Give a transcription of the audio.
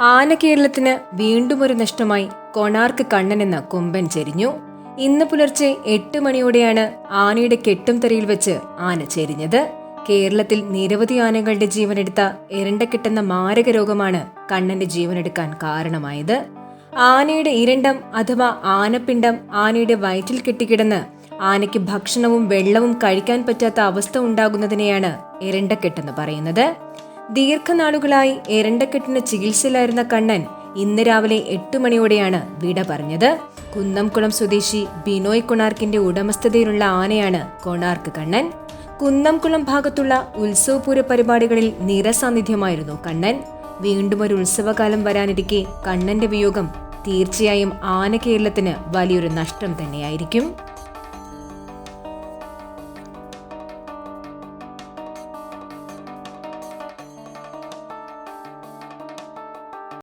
ആന കേരളത്തിന് വീണ്ടും ഒരു നഷ്ടമായി കൊണാർക്ക് കണ്ണൻ എന്ന കൊമ്പൻ ചെരിഞ്ഞു. ഇന്ന് പുലർച്ചെ എട്ട് മണിയോടെയാണ് ആനയുടെ കെട്ടും തറയിൽ വെച്ച് ആന ചെരിഞ്ഞത്. കേരളത്തിൽ നിരവധി ആനകളുടെ ജീവനെടുത്ത എരണ്ടക്കെട്ടെന്ന മാരക രോഗമാണ് കണ്ണന്റെ ജീവനെടുക്കാൻ കാരണമായത്. ആനയുടെ ഇരണ്ടം അഥവാ ആനപ്പിണ്ടം ആനയുടെ വയറ്റിൽ കെട്ടിക്കിടന്ന് ആനയ്ക്ക് ഭക്ഷണവും വെള്ളവും കഴിക്കാൻ പറ്റാത്ത അവസ്ഥ ഉണ്ടാകുന്നതിനെയാണ് എരണ്ടക്കെട്ടെന്ന് പറയുന്നത്. ദീർഘനാളുകളായി എരണ്ടക്കെട്ടിന് ചികിത്സയിലായിരുന്ന കണ്ണൻ ഇന്ന് രാവിലെ എട്ട് മണിയോടെയാണ് വിട പറഞ്ഞത്. കുന്നംകുളം സ്വദേശി ബിനോയ് കൊണാർക്കിന്റെ ഉടമസ്ഥതയിലുള്ള ആനയാണ് കൊണാർക്ക് കണ്ണൻ. കുന്നംകുളം ഭാഗത്തുള്ള ഉത്സവപൂര പരിപാടികളിൽ നിരസാന്നിധ്യമായിരുന്നു കണ്ണൻ. വീണ്ടും ഒരു ഉത്സവകാലം വരാനിരിക്കെ കണ്ണന്റെ വിയോഗം തീർച്ചയായും ആന കേരളത്തിന് വലിയൊരു നഷ്ടം തന്നെയായിരിക്കും.